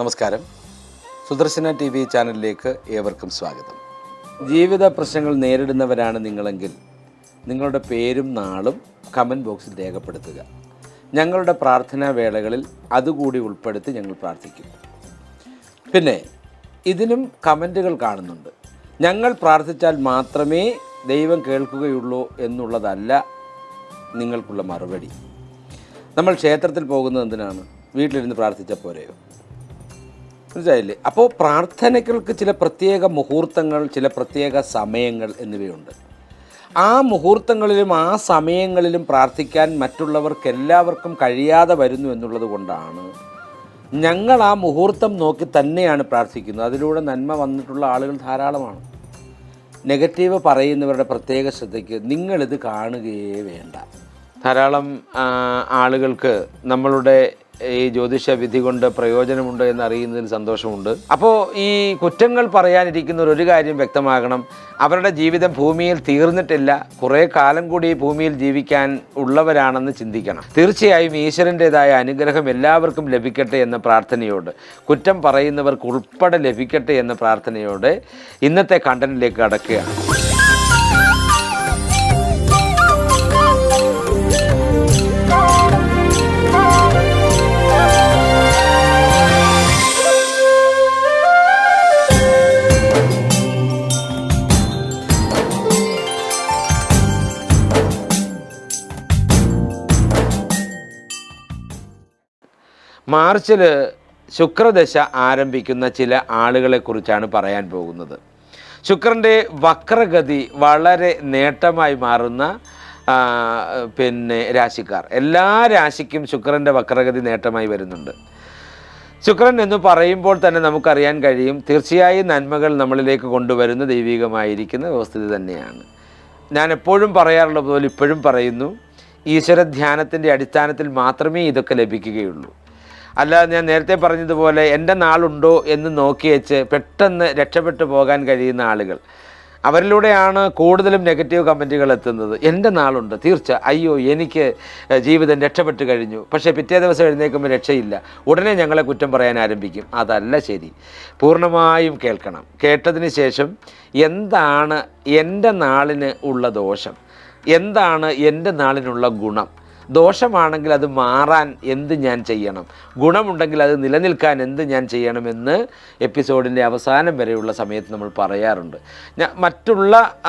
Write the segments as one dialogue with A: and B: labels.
A: നമസ്കാരം. Sudarshana T V ചാനലിലേക്ക് ഏവർക്കും സ്വാഗതം. ജീവിത പ്രശ്നങ്ങൾ നേരിടുന്നവരാണ് നിങ്ങളെങ്കിൽ നിങ്ങളുടെ പേരും നാളും കമന്റ് ബോക്സിൽ രേഖപ്പെടുത്തുക. ഞങ്ങളുടെ പ്രാർത്ഥനാ വേളകളിൽ അതുകൂടി ഉൾപ്പെടുത്തി ഞങ്ങൾ പ്രാർത്ഥിക്കും. പിന്നെ ഇതിനും കമന്റുകൾ കാണുന്നുണ്ട്. ഞങ്ങൾ പ്രാർത്ഥിച്ചാൽ മാത്രമേ ദൈവം കേൾക്കുകയുള്ളൂ എന്നുള്ളതല്ല നിങ്ങൾക്കുള്ള മറുപടി. നമ്മൾ ക്ഷേത്രത്തിൽ പോകുന്നത് എന്തിനാണ്? വീട്ടിലിരുന്ന് പ്രാർത്ഥിച്ച പോരെയോ? മനസ്സിലായില്ലേ? അപ്പോൾ പ്രാർത്ഥനകൾക്ക് ചില പ്രത്യേക മുഹൂർത്തങ്ങൾ ചില പ്രത്യേക സമയങ്ങൾ എന്നിവയുണ്ട്. ആ മുഹൂർത്തങ്ങളിലും ആ സമയങ്ങളിലും പ്രാർത്ഥിക്കാൻ മറ്റുള്ളവർക്ക് എല്ലാവർക്കും കഴിയാതെ വരുന്നു എന്നുള്ളത് കൊണ്ടാണ് ഞങ്ങൾ ആ മുഹൂർത്തം നോക്കി തന്നെയാണ് പ്രാർത്ഥിക്കുന്നത്. അതിലൂടെ നന്മ വന്നിട്ടുള്ള ആളുകൾ ധാരാളമാണ്. നെഗറ്റീവ് പറയുന്നവരുടെ പ്രത്യേക ശ്രദ്ധയ്ക്ക് നിങ്ങളിത് കാണുകയേ വേണ്ട. ധാരാളം ആളുകൾക്ക് നമ്മളുടെ ഈ ജ്യോതിഷ വിധി കൊണ്ട് പ്രയോജനമുണ്ട് എന്ന് അറിയുന്നതിൽ സന്തോഷമുണ്ട്. അപ്പോൾ ഈ കുറ്റങ്ങൾ പറയാനിരിക്കുന്നവർ ഒരു കാര്യം വ്യക്തമാകണം. അവരുടെ ജീവിതം ഭൂമിയിൽ തീർന്നിട്ടില്ല. കുറേ കാലം കൂടി ഭൂമിയിൽ ജീവിക്കാൻ ഉള്ളവരാണെന്ന് ചിന്തിക്കണം. തീർച്ചയായും ഈശ്വരന്റെതായ അനുഗ്രഹം എല്ലാവർക്കും ലഭിക്കട്ടെ എന്ന പ്രാർത്ഥനയോട് കുറ്റം പറയുന്നവർക്ക് ഉൾപ്പെടെ ലഭിക്കട്ടെ എന്ന പ്രാർത്ഥനയോടെ ഇന്നത്തെ കണ്ടന്റിലേക്ക് കടക്കുകയാണ്. മാർച്ചിൽ ശുക്രദശ ആരംഭിക്കുന്ന ചില ആളുകളെക്കുറിച്ചാണ് പറയാൻ പോകുന്നത്. ശുക്രന്റെ വക്രഗതി വളരെ നേട്ടമായി മാറുന്ന പിന്നെ രാശിക്കാർ. എല്ലാ രാശിക്കും ശുക്രന്റെ വക്രഗതി നേട്ടമായി വരുന്നുണ്ട്. ശുക്രൻ എന്ന് പറയുമ്പോൾ തന്നെ നമുക്കറിയാൻ കഴിയും തീർച്ചയായും നന്മകൾ നമ്മളിലേക്ക് കൊണ്ടുവരുന്ന ദൈവികമായിരിക്കുന്ന വ്യവസ്ഥിതി തന്നെയാണ്. ഞാൻ എപ്പോഴും പറയാറുള്ള പോലെ ഇപ്പോഴും പറയുന്നു ഈശ്വര ധ്യാനത്തിന്റെ അടിസ്ഥാനത്തിൽ മാത്രമേ ഇതൊക്കെ ലഭിക്കുകയുള്ളൂ. അല്ലാതെ ഞാൻ നേരത്തെ പറഞ്ഞതുപോലെ എന്റെ നാളുണ്ടോ എന്ന് നോക്കി വെച്ച് പെട്ടെന്ന് രക്ഷപ്പെട്ടു പോകാൻ കഴിയുന്ന ആളുകൾ. അവരിലൂടെയാണ് കൂടുതലും നെഗറ്റീവ് കമന്റുകൾ എത്തുന്നത്. എന്റെ നാളുണ്ട്. തീർച്ച അയ്യോ എനിക്ക് ജീവിതം രക്ഷപ്പെട്ടു കഴിഞ്ഞു. പക്ഷേ പിറ്റേ ദിവസം എഴുന്നേൽക്കുമ്പോൾ രക്ഷയില്ല. ഉടനെ ഞങ്ങളെ കുറ്റം പറയാൻ ആരംഭിക്കും. അതല്ല ശരി. പൂർണമായും കേൾക്കണം. കേട്ടതിന് ശേഷം എന്താണ് എന്റെ നാളിന് ഉള്ള ദോഷം? എന്താണ് എന്റെ നാളിനുള്ള ഗുണം? ദോഷമാണെങ്കിൽ അത് മാറാൻ എന്ത് ഞാൻ ചെയ്യണം? ഗുണമുണ്ടെങ്കിൽ അത് നിലനിൽക്കാൻ എന്ത് ഞാൻ ചെയ്യണമെന്ന് എപ്പിസോഡിന്റെ അവസാനം വരെയുള്ള സമയത്ത് നമ്മൾ പറയാറുണ്ട്. ഞാൻ മറ്റുള്ള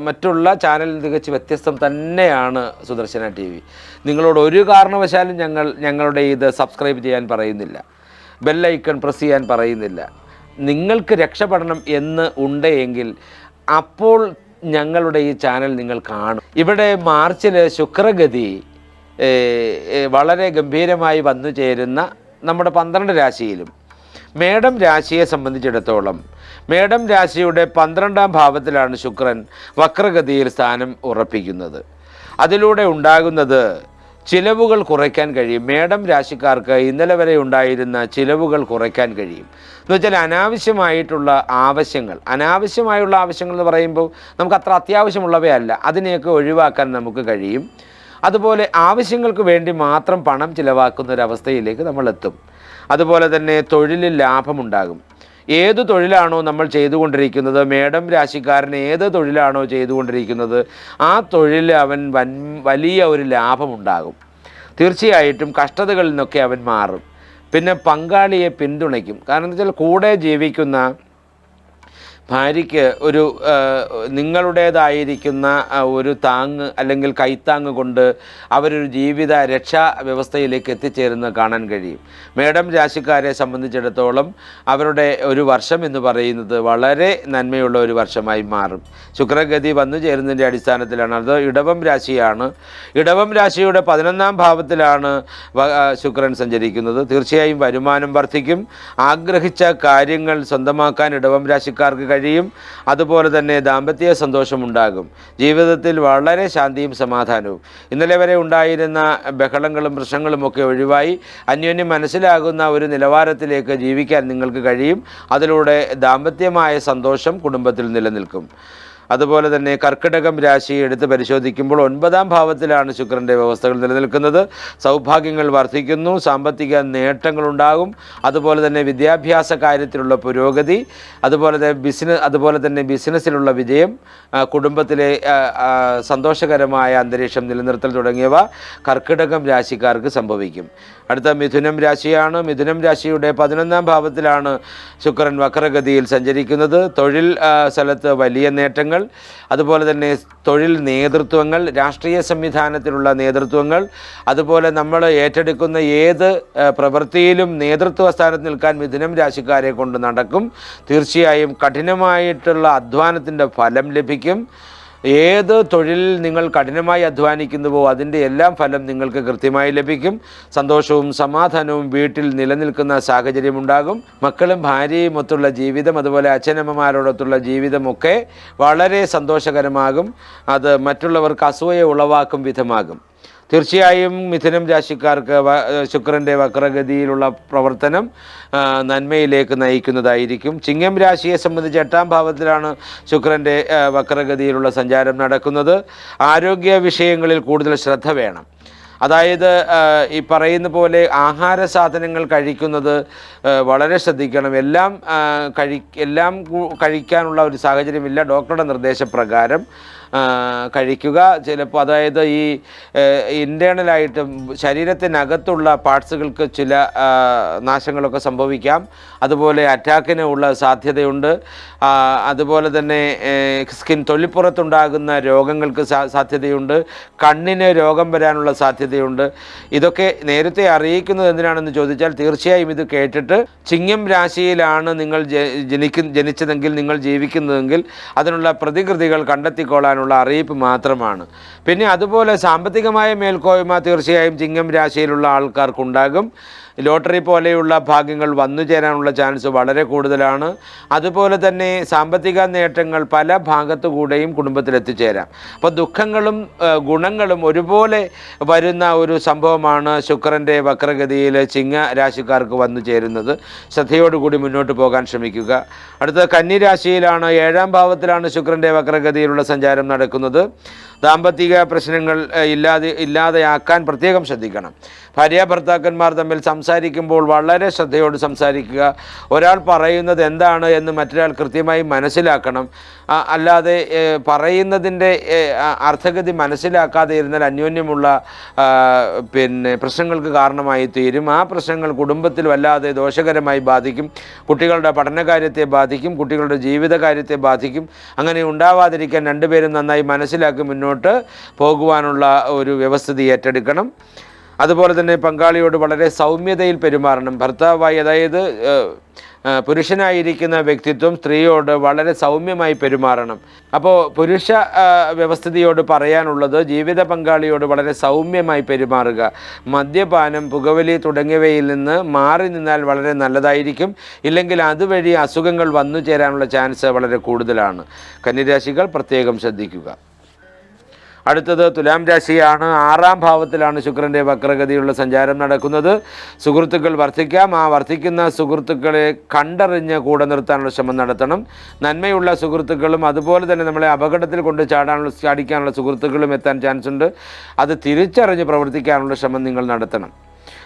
A: മറ്റുള്ള ചാനലിൽ തികച്ച് വ്യത്യസ്തം തന്നെയാണ് സുദർശന ടി വി. നിങ്ങളോട് ഒരു കാരണവശാലും ഞങ്ങൾ ഞങ്ങളുടെ ഇത് സബ്സ്ക്രൈബ് ചെയ്യാൻ പറയുന്നില്ല. ബെല്ലൈക്കൺ പ്രസ് ചെയ്യാൻ പറയുന്നില്ല. നിങ്ങൾക്ക് രക്ഷപ്പെടണം എന്ന് ഉണ്ടെങ്കിൽ അപ്പോൾ ഞങ്ങളുടെ ഈ ചാനൽ നിങ്ങൾ കാണും. ഇവിടെ മാർച്ചിൽ ശുക്രഗതി വളരെ ഗംഭീരമായി വന്നു ചേരുന്ന നമ്മുടെ പന്ത്രണ്ട് രാശിയിലും. മേടം രാശിയെ സംബന്ധിച്ചിടത്തോളം മേടം രാശിയുടെ പന്ത്രണ്ടാം ഭാവത്തിലാണ് ശുക്രൻ വക്രഗതിയിൽ സ്ഥാനം ഉറപ്പിക്കുന്നത്. അതിലൂടെ ഉണ്ടാകുന്നത് ചിലവുകൾ കുറയ്ക്കാൻ കഴിയും. മേടം രാശിക്കാർക്ക് ഇന്നലെ വരെ ഉണ്ടായിരുന്ന ചിലവുകൾ കുറയ്ക്കാൻ കഴിയും. എന്ന് വെച്ചാൽ അനാവശ്യമായിട്ടുള്ള ആവശ്യങ്ങൾ അനാവശ്യമായുള്ള ആവശ്യങ്ങൾ എന്ന് പറയുമ്പോൾ നമുക്ക് അത്ര അത്യാവശ്യമുള്ളവയല്ല. അതിനെയൊക്കെ ഒഴിവാക്കാൻ നമുക്ക് കഴിയും. അതുപോലെ ആവശ്യങ്ങൾക്ക് വേണ്ടി മാത്രം പണം ചിലവാക്കുന്ന ഒരവസ്ഥയിലേക്ക് നമ്മൾ എത്തും അതുപോലെ തന്നെ തൊഴിലിൽ ലാഭമുണ്ടാകും. ഏത് തൊഴിലാണോ നമ്മൾ ചെയ്തുകൊണ്ടിരിക്കുന്നത് മേഡം രാശിക്കാരൻ ഏത് തൊഴിലാണോ ചെയ്തുകൊണ്ടിരിക്കുന്നത് ആ തൊഴിൽ അവൻ വൻ വലിയ ഒരു ലാഭമുണ്ടാകും. തീർച്ചയായിട്ടും കഷ്ടതകളിൽ നിന്നൊക്കെ അവൻ മാറും. പിന്നെ പങ്കാളിയെ പിന്തുണയ്ക്കും. കാരണം എന്താ വെച്ചാൽ കൂടെ ജീവിക്കുന്ന ഭാര്യയ്ക്ക് ഒരു നിങ്ങളുടേതായിരിക്കുന്ന ഒരു താങ്ങ് അല്ലെങ്കിൽ കൈത്താങ്ങ് കൊണ്ട് അവരൊരു ജീവിത രക്ഷാ വ്യവസ്ഥയിലേക്ക് എത്തിച്ചേരുന്നത് കാണാൻ കഴിയും. മേഡം രാശിക്കാരെ സംബന്ധിച്ചിടത്തോളം അവരുടെ ഒരു വർഷം എന്ന് പറയുന്നത് വളരെ നന്മയുള്ള ഒരു വർഷമായി മാറും. ശുക്രഗതി വന്നു ചേരുന്നതിന്റെ അടിസ്ഥാനത്തിലാണ്. അത് ഇടവം രാശിയാണ്. ഇടവം രാശിയുടെ പതിനൊന്നാം ഭാവത്തിലാണ് ശുക്രൻ സഞ്ചരിക്കുന്നത്. തീർച്ചയായും വരുമാനം വർദ്ധിക്കും. ആഗ്രഹിച്ച കാര്യങ്ങൾ സ്വന്തമാക്കാൻ ഇടവം രാശിക്കാർക്ക് കഴിയും. അതുപോലെ തന്നെ ദാമ്പത്യ സന്തോഷമുണ്ടാകും ജീവിതത്തിൽ വളരെ ശാന്തിയും സമാധാനവും. ഇന്നലെ വരെ ഉണ്ടായിരുന്ന ബഹളങ്ങളും പ്രശ്നങ്ങളും ഒക്കെ ഒഴിവായി അന്യോന്യം മനസ്സിലാകുന്ന ഒരു നിലവാരത്തിലേക്ക് ജീവിക്കാൻ നിങ്ങൾക്ക് കഴിയും. അതിലൂടെ ദാമ്പത്യമായ സന്തോഷം കുടുംബത്തിൽ നിലനിൽക്കും. അതുപോലെ തന്നെ കർക്കിടകം രാശി എടുത്ത് പരിശോധിക്കുമ്പോൾ ഒൻപതാം ഭാവത്തിലാണ് ശുക്രന്റെ വ്യവസ്ഥകൾ നിലനിൽക്കുന്നത്. സൗഭാഗ്യങ്ങൾ വർദ്ധിക്കുന്നു സാമ്പത്തിക നേട്ടങ്ങളുണ്ടാകും. അതുപോലെ തന്നെ വിദ്യാഭ്യാസ കാര്യത്തിലുള്ള പുരോഗതി അതുപോലെ തന്നെ ബിസിനസ് അതുപോലെ തന്നെ ബിസിനസ്സിലുള്ള വിജയം കുടുംബത്തിലെ സന്തോഷകരമായ അന്തരീക്ഷം നിലനിർത്തൽ തുടങ്ങിയവ കർക്കിടകം രാശിക്കാർക്ക് സംഭവിക്കും. അടുത്ത മിഥുനം രാശിയാണ്. മിഥുനം രാശിയുടെ പതിനൊന്നാം ഭാവത്തിലാണ് ശുക്രൻ വക്രഗതിയിൽ സഞ്ചരിക്കുന്നത്. തൊഴിൽ സ്ഥലത്ത് വലിയ നേട്ടങ്ങൾ. അതുപോലെ തന്നെ തൊഴിൽ നേതൃത്വങ്ങൾ രാഷ്ട്രീയ സംവിധാനത്തിലുള്ള നേതൃത്വങ്ങൾ. അതുപോലെ നമ്മൾ ഏറ്റെടുക്കുന്ന ഏത് പ്രവൃത്തിയിലും നേതൃത്വ സ്ഥാനത്ത് നിൽക്കാൻ മിഥുനം രാശിക്കാരെ കൊണ്ട് നടക്കും. തീർച്ചയായും കഠിനമായിട്ടുള്ള അധ്വാനത്തിന്റെ ഫലം ലഭിക്കും. ഏത് തൊഴിലിൽ നിങ്ങൾ കഠിനമായി അധ്വാനിക്കുന്നുവോ അതിന്റെ എല്ലാം ഫലം നിങ്ങൾക്ക് കൃത്യമായി ലഭിക്കും. സന്തോഷവും സമാധാനവും വീട്ടിൽ നിലനിൽക്കുന്ന സാഹചര്യം ഉണ്ടാകും മക്കളും ഭാര്യയും ഒത്തുള്ള ജീവിതം അതുപോലെ അച്ഛനമ്മമാരോടൊത്തുള്ള ജീവിതമൊക്കെ വളരെ സന്തോഷകരമാകും. അത് മറ്റുള്ളവർക്ക് അസൂയ ഉളവാക്കും വിധമാകും. തീർച്ചയായും മിഥുനം രാശിക്കാർക്ക് ശുക്രന്റെ വക്രഗതിയിലുള്ള പ്രവർത്തനം നന്മയിലേക്ക് നയിക്കുന്നതായിരിക്കും. ചിങ്ങം രാശിയെ സംബന്ധിച്ച് എട്ടാം ഭാവത്തിലാണ് ശുക്രന്റെ വക്രഗതിയിലുള്ള സഞ്ചാരം നടക്കുന്നത്. ആരോഗ്യ വിഷയങ്ങളിൽ കൂടുതൽ ശ്രദ്ധ വേണം. അതായത് ഈ പറയുന്ന പോലെ ആഹാര സാധനങ്ങൾ കഴിക്കുന്നത് വളരെ ശ്രദ്ധിക്കണം. എല്ലാം കഴി എല്ലാം കഴിക്കാനുള്ള ഒരു സാഹചര്യമില്ല. ഡോക്ടറുടെ നിർദ്ദേശപ്രകാരം കഴിക്കുക. ചിലപ്പോൾ അതായത് ഈ ഇന്റേണലായിട്ട് ശരീരത്തിനകത്തുള്ള പാർട്സുകൾക്ക് ചില നാശങ്ങളൊക്കെ സംഭവിക്കാം. അതുപോലെ അറ്റാക്കിന് ഉള്ള സാധ്യതയുണ്ട്. അതുപോലെ തന്നെ സ്കിൻ തൊലിപ്പുറത്തുണ്ടാകുന്ന രോഗങ്ങൾക്ക് സാധ്യതയുണ്ട്. കണ്ണിന് രോഗം വരാനുള്ള സാധ്യതയുണ്ട്. ഇതൊക്കെ നേരത്തെ അറിയിക്കുന്നത് എന്തിനാണെന്ന് ചോദിച്ചാൽ തീർച്ചയായും ഇത് കേട്ടിട്ട് ചിങ്ങം രാശിയിലാണ് നിങ്ങൾ ജനിക്കുന്ന ജനിച്ചതെങ്കിൽ നിങ്ങൾ ജീവിക്കുന്നതെങ്കിൽ അതിനുള്ള പ്രതികൃതികൾ കണ്ടെത്തിക്കൊള്ളാനുള്ള അറിയിപ്പ് മാത്രമാണ്. പിന്നെ അതുപോലെ സാമ്പത്തികമായ മേൽക്കോയ്മ തീർച്ചയായും ചിങ്ങം രാശിയിലുള്ള ആൾക്കാർക്കുണ്ടാകും. ലോട്ടറി പോലെയുള്ള ഭാഗ്യങ്ങൾ വന്നു ചേരാനുള്ള ചാൻസ് വളരെ കൂടുതലാണ്. അതുപോലെ തന്നെ സാമ്പത്തിക നേട്ടങ്ങൾ പല ഭാഗത്തുകൂടെയും കുടുംബത്തിലെത്തിച്ചേരാം അപ്പോൾ ദുഃഖങ്ങളും ഗുണങ്ങളും ഒരുപോലെ വരുന്ന ഒരു സംഭവമാണ് ശുക്രന്റെ വക്രഗതിയിൽ ചിങ്ങ രാശിക്കാർക്ക് വന്നു ചേരുന്നത്. ശ്രദ്ധയോടുകൂടി മുന്നോട്ട് പോകാൻ ശ്രമിക്കുക. അടുത്ത കന്നി രാശിയിലാണ് ഏഴാം ഭാവത്തിലാണ് ശുക്രന്റെ വക്രഗതിയിലുള്ള സഞ്ചാരം നടക്കുന്നത്. ദാമ്പത്തിക പ്രശ്നങ്ങൾ ഇല്ലാതെ ഇല്ലാതെയാക്കാൻ പ്രത്യേകം ശ്രദ്ധിക്കണം. ഭാര്യ ഭർത്താക്കന്മാർ തമ്മിൽ സംസാരിക്കുമ്പോൾ വളരെ ശ്രദ്ധയോട് സംസാരിക്കുക. ഒരാൾ പറയുന്നത് എന്താണ് എന്ന് മറ്റൊരാൾ കൃത്യമായി മനസ്സിലാക്കണം. അല്ലാതെ പറയുന്നതിന്റെ അർത്ഥഗതി മനസ്സിലാക്കാതെ ഇരുന്നാൽ അന്യോന്യമുള്ള പിന്നെ പ്രശ്നങ്ങൾക്ക് കാരണമായി തീരും. ആ പ്രശ്നങ്ങൾ കുടുംബത്തിൽ വല്ലാതെ ദോഷകരമായി ബാധിക്കും. കുട്ടികളുടെ പഠനകാര്യത്തെ ബാധിക്കും. കുട്ടികളുടെ ജീവിതകാര്യത്തെ ബാധിക്കും. അങ്ങനെ ഉണ്ടാവാതിരിക്കാൻ രണ്ടുപേരും നന്നായി മനസ്സിലാക്കി മുന്നോട്ട് പോകുവാനുള്ള ഒരു വ്യവസ്ഥിതി ഏറ്റെടുക്കണം. അതുപോലെ തന്നെ പങ്കാളിയോട് വളരെ സൗമ്യതയിൽ പെരുമാറണം. ഭർത്താവായി അതായത് പുരുഷനായിരിക്കുന്ന വ്യക്തിത്വം സ്ത്രീയോട് വളരെ സൗമ്യമായി പെരുമാറണം. അപ്പോൾ പുരുഷ വ്യവസ്ഥിതിയോട് പറയാനുള്ളത് ജീവിത പങ്കാളിയോട് വളരെ സൗമ്യമായി പെരുമാറുക. മദ്യപാനം പുകവലി തുടങ്ങിയവയിൽ നിന്ന് മാറി നിന്നാൽ വളരെ നല്ലതായിരിക്കും. ഇല്ലെങ്കിൽ അതുവഴി അസുഖങ്ങൾ വന്നു ചേരാനുള്ള ചാൻസ് വളരെ കൂടുതലാണ്. കന്നിരാശികൾ പ്രത്യേകം ശ്രദ്ധിക്കുക. അടുത്തത് തുലാം രാശിയാണ്. ആറാം ഭാവത്തിലാണ് ശുക്രന്റെ വക്രഗതിയുള്ള സഞ്ചാരം നടക്കുന്നത്. സുഹൃത്തുക്കൾ വർദ്ധിക്കാം ആ വർദ്ധിക്കുന്ന സുഹൃത്തുക്കളെ കണ്ടറിഞ്ഞ് കൂടെ നിർത്താനുള്ള ശ്രമം നടത്തണം. നന്മയുള്ള സുഹൃത്തുക്കളും അതുപോലെ തന്നെ നമ്മളെ അപകടത്തിൽ കൊണ്ട് ചാടാനുള്ള ചാടിക്കാനുള്ള സുഹൃത്തുക്കളും എത്താൻ ചാൻസ് ഉണ്ട് അത് തിരിച്ചറിഞ്ഞ് പ്രവർത്തിക്കാനുള്ള ശ്രമം നിങ്ങൾ നടത്തണം.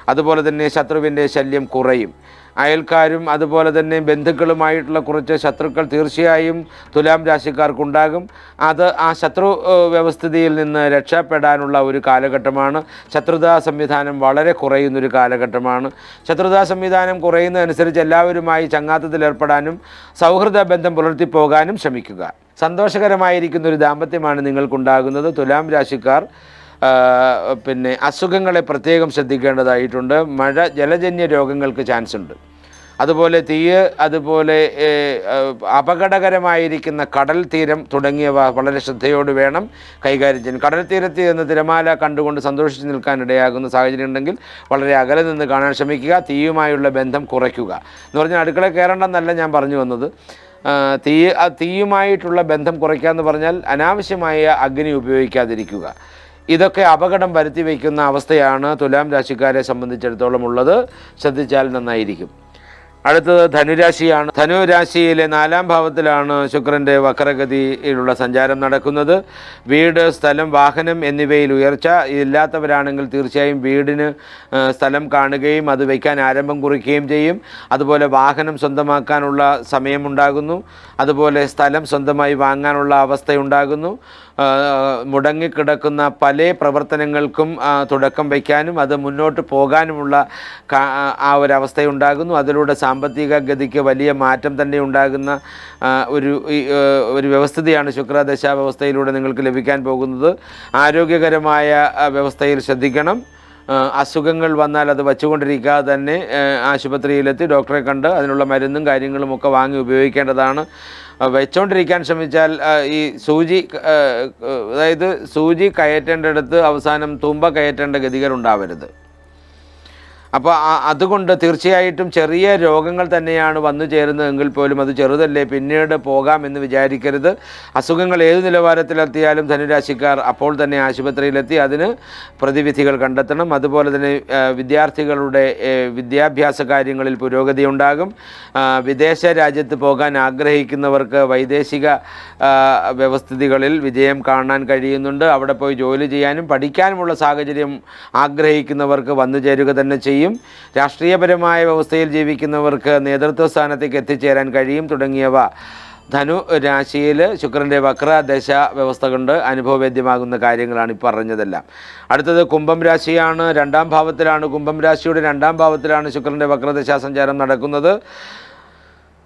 A: അതുപോലെ തന്നെ ശത്രുവിന്റെ ശല്യം കുറയും. അയൽക്കാരും അതുപോലെ തന്നെ ബന്ധുക്കളുമായിട്ടുള്ള കുറച്ച് ശത്രുക്കൾ തീർച്ചയായും തുലാം രാശിക്കാർക്കുണ്ടാകും. അത് ആ ശത്രു വ്യവസ്ഥിതിയിൽ നിന്ന് രക്ഷപ്പെടാനുള്ള ഒരു കാലഘട്ടമാണ്. ശത്രുതാ സംവിധാനം വളരെ കുറയുന്നൊരു കാലഘട്ടമാണ്. ശത്രുതാ സംവിധാനം കുറയുന്നതനുസരിച്ച് എല്ലാവരുമായി ചങ്ങാത്തത്തിലേർപ്പെടാനും സൗഹൃദ ബന്ധം പുലർത്തിപ്പോകാനും ശ്രമിക്കുക. സന്തോഷകരമായിരിക്കുന്ന ഒരു ദാമ്പത്യമാണ് നിങ്ങൾക്കുണ്ടാകുന്നത്. തുലാം രാശിക്കാർ പിന്നെ അസുഖങ്ങളെ പ്രത്യേകം ശ്രദ്ധിക്കേണ്ടതായിട്ടുണ്ട്. മഴ ജലജന്യ രോഗങ്ങൾക്ക് ചാൻസ് ഉണ്ട് അതുപോലെ തീയ് അതുപോലെ അപകടകരമായിരിക്കുന്ന കടൽ തീരം തുടങ്ങിയവ വളരെ ശ്രദ്ധയോട് വേണം കൈകാര്യം ചെയ്യാൻ. കടൽ തീരത്ത് നിന്ന് തിരമാല കണ്ടുകൊണ്ട് സന്തോഷിച്ച് നിൽക്കാൻ ഇടയാകുന്ന സാഹചര്യം ഉണ്ടെങ്കിൽ വളരെ അകലെ നിന്ന് കാണാൻ ശ്രമിക്കുക. തീയുമായുള്ള ബന്ധം കുറയ്ക്കുക. എന്ന് പറഞ്ഞാൽ അടുക്കള കയറേണ്ടെന്നല്ല ഞാൻ പറഞ്ഞു വന്നത്. തീ തീയുമായിട്ടുള്ള ബന്ധം കുറയ്ക്കുക എന്ന് പറഞ്ഞാൽ അനാവശ്യമായ അഗ്നി ഉപയോഗിക്കാതിരിക്കുക. ഇതൊക്കെ അപകടം വരുത്തി വയ്ക്കുന്ന അവസ്ഥയാണ് തുലാം രാശിക്കാരെ സംബന്ധിച്ചിടത്തോളം ഉള്ളത്. ശ്രദ്ധിച്ചാൽ നന്നായിരിക്കും. അടുത്തത് ധനുരാശിയാണ്. ധനുരാശിയിലെ നാലാം ഭാവത്തിലാണ് ശുക്രന്റെ വക്രഗതിയിലുള്ള സഞ്ചാരം നടക്കുന്നത്. വീട് സ്ഥലം വാഹനം എന്നിവയിൽ ഉയർച്ച ഇല്ലാത്തവരാണെങ്കിൽ തീർച്ചയായും വീടിന് സ്ഥലം കാണുകയും അത് വയ്ക്കാൻ ആരംഭം കുറിക്കുകയും ചെയ്യും. അതുപോലെ വാഹനം സ്വന്തമാക്കാനുള്ള സമയമുണ്ടാകുന്നു. അതുപോലെ സ്ഥലം സ്വന്തമായി വാങ്ങാനുള്ള അവസ്ഥയുണ്ടാകുന്നു. മുടങ്ങിക്കിടക്കുന്ന പല പ്രവർത്തനങ്ങൾക്കും തുടക്കം വയ്ക്കാനും അത് മുന്നോട്ട് പോകാനുമുള്ള ആ ഒരവസ്ഥയുണ്ടാകുന്നു അതിലൂടെ സാമ്പത്തിക ഗതിക്ക് വലിയ മാറ്റം തന്നെ ഉണ്ടാകുന്ന ഒരു ഒരു വ്യവസ്ഥിതിയാണ് ശുക്രദശാ വ്യവസ്ഥയിലൂടെ നിങ്ങൾക്ക് ലഭിക്കാൻ പോകുന്നത്. ആരോഗ്യകരമായ വ്യവസ്ഥയിൽ ശ്രദ്ധിക്കണം. അസുഖങ്ങൾ വന്നാൽ അത് വച്ചുകൊണ്ടിരിക്കാതെ തന്നെ ആശുപത്രിയിലെത്തി ഡോക്ടറെ കണ്ട് അതിനുള്ള മരുന്നും കാര്യങ്ങളും ഒക്കെ വാങ്ങി ഉപയോഗിക്കേണ്ടതാണ്. വെച്ചോണ്ടിരിക്കാൻ ശ്രമിച്ചാൽ ഈ സൂചി അതായത് സൂചി കയറ്റേണ്ടടുത്ത് അവസാനം തുമ്പ കയറ്റേണ്ട ഗതികൾ ഉണ്ടാവരുത് അപ്പോൾ അതുകൊണ്ട് തീർച്ചയായിട്ടും ചെറിയ രോഗങ്ങൾ തന്നെയാണ് വന്നു ചേരുന്നതെങ്കിൽ പോലും അത് ചെറുതല്ലേ പിന്നീട് പോകാമെന്ന് വിചാരിക്കരുത്. അസുഖങ്ങൾ ഏത് നിലവാരത്തിലെത്തിയാലും ധനുരാശിക്കാർ അപ്പോൾ തന്നെ ആശുപത്രിയിലെത്തി അതിന് പ്രതിവിധികൾ കണ്ടെത്തണം. അതുപോലെ തന്നെ വിദ്യാർത്ഥികളുടെ വിദ്യാഭ്യാസ കാര്യങ്ങളിൽ പുരോഗതി ഉണ്ടാകും. വിദേശ രാജ്യത്ത് പോകാൻ ആഗ്രഹിക്കുന്നവർക്ക് വൈദേശിക വ്യവസ്ഥിതികളിൽ വിജയം കാണാൻ കഴിയുന്നുണ്ട്. അവിടെ പോയി ജോലി ചെയ്യാനും പഠിക്കാനുമുള്ള സാഹചര്യം ആഗ്രഹിക്കുന്നവർക്ക് വന്നു ചേരുക തന്നെ ചെയ്യും. രാഷ്ട്രീയപരമായ വ്യവസ്ഥയിൽ ജീവിക്കുന്നവർക്ക് നേതൃത്വ സ്ഥാനത്തേക്ക് എത്തിച്ചേരാൻ കഴിയും. തുടങ്ങിയവ ധനു രാശിയിൽ ശുക്രന്റെ വക്രദശ വ്യവസ്ഥ കൊണ്ട് അനുഭവവേദ്യമാകുന്ന കാര്യങ്ങളാണ് ഈ പറഞ്ഞതെല്ലാം. അടുത്തത് കുംഭം രാശിയാണ്. രണ്ടാം ഭാവത്തിലാണ് കുംഭം രാശിയുടെ രണ്ടാം ഭാവത്തിലാണ് ശുക്രന്റെ വക്രദശാ സഞ്ചാരം നടക്കുന്നത്.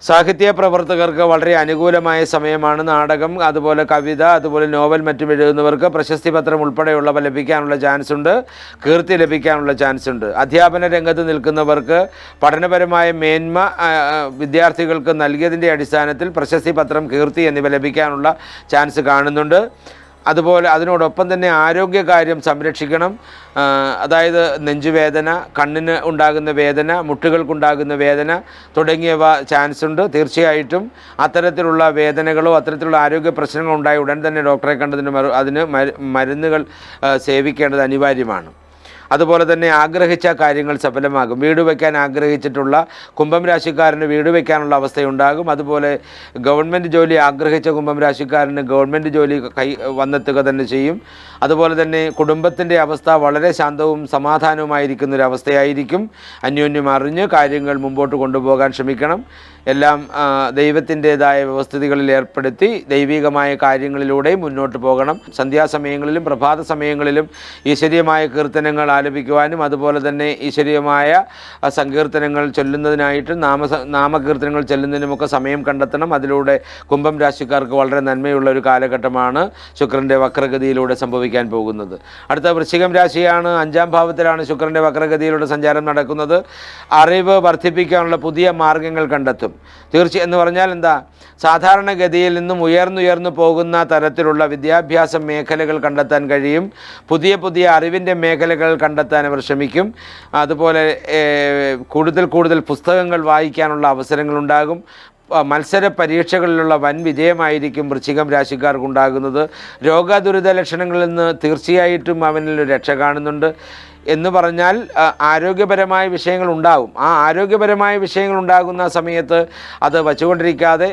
A: സാഹിത്യ പ്രവർത്തകർക്ക് വളരെ അനുകൂലമായ സമയമാണ് നാടകം അതുപോലെ കവിത അതുപോലെ നോവൽ മറ്റും എഴുതുന്നവർക്ക് പ്രശസ്തി പത്രം ഉൾപ്പെടെയുള്ളവ ലഭിക്കാനുള്ള ചാൻസ് ഉണ്ട് കീർത്തി ലഭിക്കാനുള്ള ചാൻസ് ഉണ്ട്. അധ്യാപന രംഗത്ത് നിൽക്കുന്നവർക്ക് പഠനപരമായ മേന്മ വിദ്യാർത്ഥികൾക്ക് നൽകിയതിന്റെ അടിസ്ഥാനത്തിൽ പ്രശസ്തി പത്രം കീർത്തി എന്നിവ ലഭിക്കാനുള്ള ചാൻസ് കാണുന്നുണ്ട്. അതുപോലെ അതിനോടൊപ്പം തന്നെ ആരോഗ്യകാര്യം സംരക്ഷിക്കണം. അതായത് നെഞ്ചുവേദന കണ്ണിന് ഉണ്ടാകുന്ന വേദന മുട്ടുകൾക്കുണ്ടാകുന്ന വേദന തുടങ്ങിയവ ചാൻസ് ഉണ്ട്. തീർച്ചയായിട്ടും അത്തരത്തിലുള്ള വേദനകളോ അത്തരത്തിലുള്ള ആരോഗ്യ പ്രശ്നങ്ങളോ ഉണ്ടായ ഉടൻ തന്നെ ഡോക്ടറെ കണ്ടതിന് അതിന് മരുന്നുകൾ സേവിക്കേണ്ടത് അനിവാര്യമാണ്. അതുപോലെ തന്നെ ആഗ്രഹിച്ച കാര്യങ്ങൾ സഫലമാകും. വീട് വയ്ക്കാൻ ആഗ്രഹിച്ചിട്ടുള്ള കുംഭം രാശിക്കാരന് വീട് വയ്ക്കാനുള്ള അവസ്ഥയുണ്ടാകും. അതുപോലെ ഗവൺമെന്റ് ജോലി ആഗ്രഹിച്ച കുംഭം രാശിക്കാരന് ഗവൺമെന്റ് ജോലി കൈ വന്നെത്തുക തന്നെ ചെയ്യും. അതുപോലെ തന്നെ കുടുംബത്തിന്റെ അവസ്ഥ വളരെ ശാന്തവും സമാധാനവുമായിരിക്കുന്ന ഒരു അവസ്ഥയായിരിക്കും അന്യോന്യം അറിഞ്ഞ് കാര്യങ്ങൾ മുമ്പോട്ട് കൊണ്ടുപോകാൻ ശ്രമിക്കണം. എല്ലാം ദൈവത്തിന്റെതായ വ്യവസ്ഥിതികളിൽ ഏർപ്പെടുത്തി ദൈവികമായ കാര്യങ്ങളിലൂടെ മുന്നോട്ട് പോകണം. സന്ധ്യാസമയങ്ങളിലും പ്രഭാത സമയങ്ങളിലും ഈശ്വരീയമായ കീർത്തനങ്ങൾ ആലപിക്കുവാനും അതുപോലെ തന്നെ ഈശ്വരീയമായ സങ്കീർത്തനങ്ങൾ ചൊല്ലുന്നതിനായിട്ടും നാമ നാമകീർത്തനങ്ങൾ ചൊല്ലുന്നതിനുമൊക്കെ സമയം കണ്ടെത്തണം. അതിലൂടെ കുംഭം രാശിക്കാർക്ക് വളരെ നന്മയുള്ള ഒരു കാലഘട്ടമാണ് ശുക്രന്റെ വക്രഗതിയിലൂടെ സംഭവിക്കാൻ പോകുന്നത്. അടുത്ത വൃശ്ചികം രാശിയാണ് അഞ്ചാം ഭാവത്തിലാണ് ശുക്രന്റെ വക്രഗതിയിലൂടെ സഞ്ചാരം നടക്കുന്നത്. അറിവ് വർദ്ധിപ്പിക്കാനുള്ള പുതിയ മാർഗങ്ങൾ കണ്ടെത്തും. തീർച്ച എന്ന് പറഞ്ഞാൽ എന്താ? സാധാരണഗതിയിൽ നിന്നും ഉയർന്നുയർന്നു പോകുന്ന തരത്തിലുള്ള വിദ്യാഭ്യാസ മേഖലകൾ കണ്ടെത്താൻ കഴിയും. പുതിയ പുതിയ അറിവിന്റെ മേഖലകൾ കണ്ടെത്താൻ അവർ ശ്രമിക്കും. അതുപോലെ കൂടുതൽ കൂടുതൽ പുസ്തകങ്ങൾ വായിക്കാനുള്ള അവസരങ്ങളുണ്ടാകും. മത്സര പരീക്ഷകളിലുള്ള വൻ വിജയമായിരിക്കും വൃശ്ചികം രാശിക്കാർക്കുണ്ടാകുന്നത്. രോഗദുരിത ലക്ഷണങ്ങളിൽ നിന്ന് തീർച്ചയായിട്ടും അവനിൽ രക്ഷ കാണുന്നുണ്ട്. എന്ന് പറഞ്ഞാൽ ആരോഗ്യപരമായ വിഷയങ്ങൾ ഉണ്ടാകും ആ ആരോഗ്യപരമായ വിഷയങ്ങൾ ഉണ്ടാകുന്ന സമയത്ത് അത് വച്ചുകൊണ്ടിരിക്കാതെ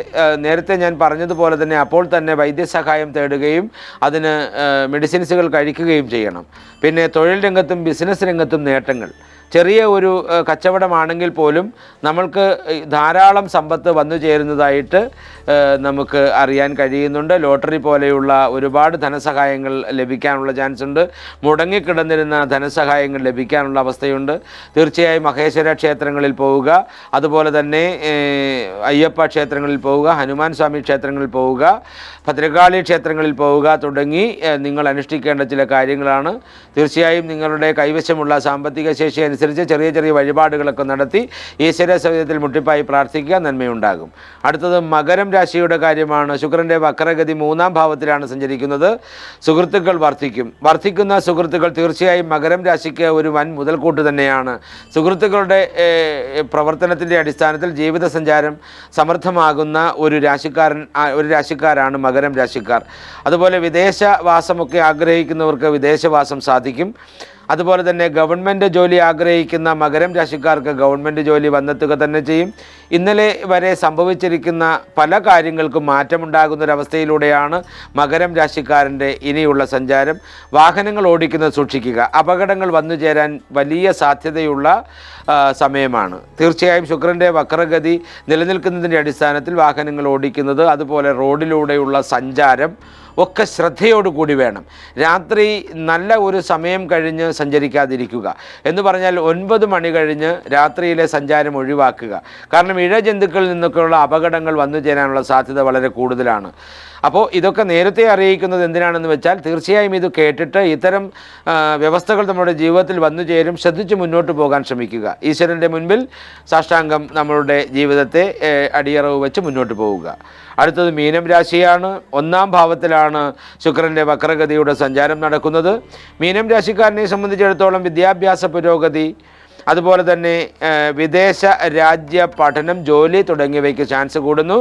A: നേരത്തെ ഞാൻ പറഞ്ഞതുപോലെ തന്നെ അപ്പോൾ തന്നെ വൈദ്യസഹായം തേടുകയും അതിന് മെഡിസിൻസുകൾ കഴിക്കുകയും ചെയ്യണം. പിന്നെ തൊഴിൽ രംഗത്തും ബിസിനസ് രംഗത്തും നേട്ടങ്ങൾ. ചെറിയ ഒരു കച്ചവടമാണെങ്കിൽ പോലും നമ്മൾക്ക് ധാരാളം സമ്പത്ത് വന്നു ചേരുന്നതായിട്ട് നമുക്ക് അറിയാൻ കഴിയുന്നുണ്ട്. ലോട്ടറി പോലെയുള്ള ഒരുപാട് ധനസഹായങ്ങൾ ലഭിക്കാനുള്ള ചാൻസ് ഉണ്ട് മുടങ്ങിക്കിടന്നിരുന്ന ധനസഹായങ്ങൾ ലഭിക്കാനുള്ള അവസ്ഥയുണ്ട്. തീർച്ചയായും മഹേശ്വര ക്ഷേത്രങ്ങളിൽ പോവുക. അതുപോലെ തന്നെ അയ്യപ്പ ക്ഷേത്രങ്ങളിൽ പോവുക ഹനുമാൻ സ്വാമി ക്ഷേത്രങ്ങളിൽ പോവുക ഭദ്രകാളി ക്ഷേത്രങ്ങളിൽ പോവുക തുടങ്ങി നിങ്ങൾ അനുഷ്ഠിക്കേണ്ട ചില കാര്യങ്ങളാണ്. തീർച്ചയായും നിങ്ങളുടെ കൈവശമുള്ള സാമ്പത്തിക ശേഷി അനുസരിച്ച് ചെറിയ ചെറിയ വഴിപാടുകളൊക്കെ നടത്തി ഈശ്വര സൗദ്യത്തിൽ മുട്ടിപ്പായി പ്രാർത്ഥിക്കുക നന്മയുണ്ടാകും. അടുത്തത് മകരം രാശിയുടെ കാര്യമാണ്. ശുക്രന്റെ വക്രഗതി മൂന്നാം ഭാവത്തിലാണ് സഞ്ചരിക്കുന്നത്. സുഹൃത്തുക്കൾ വർദ്ധിക്കും. വർദ്ധിക്കുന്ന സുഹൃത്തുക്കൾ തീർച്ചയായും മകരം രാശിക്ക് ഒരു വൻ മുതൽക്കൂട്ട് തന്നെയാണ്. സുഹൃത്തുക്കളുടെ പ്രവർത്തനത്തിന്റെ അടിസ്ഥാനത്തിൽ ജീവിത സഞ്ചാരം സമൃദ്ധമാകുന്ന ഒരു രാശിക്കാരൻ ഒരു രാശിക്കാരാണ് മകരം രാശിക്കാർ. അതുപോലെ വിദേശവാസമൊക്കെ ആഗ്രഹിക്കുന്നവർക്ക് വിദേശവാസം സാധിക്കും. അതുപോലെ തന്നെ ഗവൺമെന്റ് ജോലി ആഗ്രഹിക്കുന്ന മകരം രാശിക്കാർക്ക് ഗവൺമെന്റ് ജോലി വന്നെത്തുക തന്നെ ചെയ്യും. ഇന്നലെ വരെ സംഭവിച്ചിരിക്കുന്ന പല കാര്യങ്ങൾക്കും മാറ്റമുണ്ടാകുന്നൊരവസ്ഥയിലൂടെയാണ് മകരം രാശിക്കാരന്റെ ഇനിയുള്ള സഞ്ചാരം. വാഹനങ്ങൾ ഓടിക്കുന്നത് സൂക്ഷിക്കുക അപകടങ്ങൾ വന്നു ചേരാൻ വലിയ സാധ്യതയുള്ള സമയമാണ്. തീർച്ചയായും ശുക്രന്റെ വക്രഗതി നിലനിൽക്കുന്നതിന്റെ അടിസ്ഥാനത്തിൽ വാഹനങ്ങൾ ഓടിക്കുന്നത് അതുപോലെ റോഡിലൂടെയുള്ള സഞ്ചാരം ഒക്കെ ശ്രദ്ധയോടുകൂടി വേണം. രാത്രി നല്ല ഒരു സമയം കഴിഞ്ഞ് സഞ്ചരിക്കാതിരിക്കുക. എന്ന് പറഞ്ഞാൽ ഒൻപത് മണി കഴിഞ്ഞ് രാത്രിയിലെ സഞ്ചാരം ഒഴിവാക്കുക. കാരണം ഇഴ ജന്തുക്കളിൽ നിന്നൊക്കെയുള്ള അപകടങ്ങൾ വന്നു ചേരാനുള്ള സാധ്യത വളരെ കൂടുതലാണ്. അപ്പോൾ ഇതൊക്കെ നേരത്തെ അറിയിക്കുന്നത് എന്തിനാണെന്ന് വെച്ചാൽ തീർച്ചയായും ഇത് കേട്ടിട്ട് ഇത്തരം വ്യവസ്ഥകൾ നമ്മുടെ ജീവിതത്തിൽ വന്നു ചേരും. ശ്രദ്ധിച്ച് മുന്നോട്ട് പോകാൻ ശ്രമിക്കുക. ഈശ്വരന്റെ മുൻപിൽ സാഷ്ടാംഗം നമ്മളുടെ ജീവിതത്തെ അടിയറവ് വെച്ച് മുന്നോട്ട് പോവുക. അടുത്തത് മീനം രാശിയാണ്. ഒന്നാം ഭാവത്തിലാണ് ശുക്രന്റെ വക്രഗതിയുടെ സഞ്ചാരം നടക്കുന്നത്. മീനം രാശിക്കാരനെ സംബന്ധിച്ചിടത്തോളം വിദ്യാഭ്യാസ പുരോഗതി അതുപോലെ തന്നെ വിദേശ രാജ്യ പഠനം ജോലി തുടങ്ങിയവയ്ക്ക് ചാൻസ് കൂടുന്നു.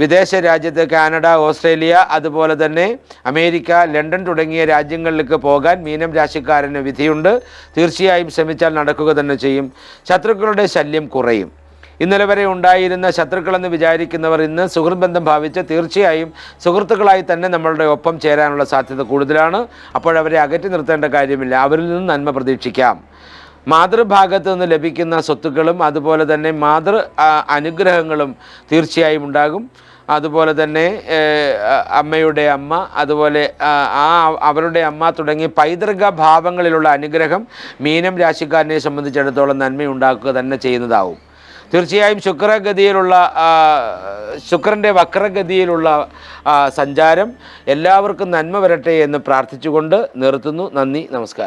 A: വിദേശ രാജ്യത്ത് കാനഡ ഓസ്ട്രേലിയ അതുപോലെ തന്നെ അമേരിക്ക ലണ്ടൻ തുടങ്ങിയ രാജ്യങ്ങളിലേക്ക് പോകാൻ മീനം രാശിക്കാരന് വിധിയുണ്ട്. തീർച്ചയായും ശ്രമിച്ചാൽ നടക്കുക തന്നെ ചെയ്യും. ശത്രുക്കളുടെ ശല്യം കുറയും. ഇന്നലെ വരെ ഉണ്ടായിരുന്ന ശത്രുക്കളെന്ന് വിചാരിക്കുന്നവർ ഇന്ന് സുഹൃത്ത് ബന്ധം ഭാവിച്ച് തീർച്ചയായും സുഹൃത്തുക്കളായി തന്നെ നമ്മളുടെ ഒപ്പം ചേരാനുള്ള സാധ്യത കൂടുതലാണ്. അപ്പോഴവരെ അകറ്റി നിർത്തേണ്ട കാര്യമില്ല. അവരിൽ നിന്ന് നന്മ പ്രതീക്ഷിക്കാം. മാതൃഭാഗത്ത് നിന്ന് ലഭിക്കുന്ന സ്വത്തുക്കളും അതുപോലെ തന്നെ മാതൃ അനുഗ്രഹങ്ങളും തീർച്ചയായും ഉണ്ടാകും. അതുപോലെ തന്നെ അമ്മയുടെ അമ്മ അതുപോലെ ആ അവരുടെ അമ്മ തുടങ്ങി പൈതൃക ഭാവങ്ങളിലുള്ള അനുഗ്രഹം മീനം രാശിക്കാരനെ സംബന്ധിച്ചിടത്തോളം നന്മയുണ്ടാക്കുക തന്നെ ചെയ്യുന്നതാവും. തീർച്ചയായും ശുക്രഗതിയിലുള്ള ശുക്രന്റെ വക്രഗതിയിലുള്ള സഞ്ചാരം എല്ലാവർക്കും നന്മ വരട്ടെ എന്ന് പ്രാർത്ഥിച്ചുകൊണ്ട് നിർത്തുന്നു. നന്ദി നമസ്കാരം.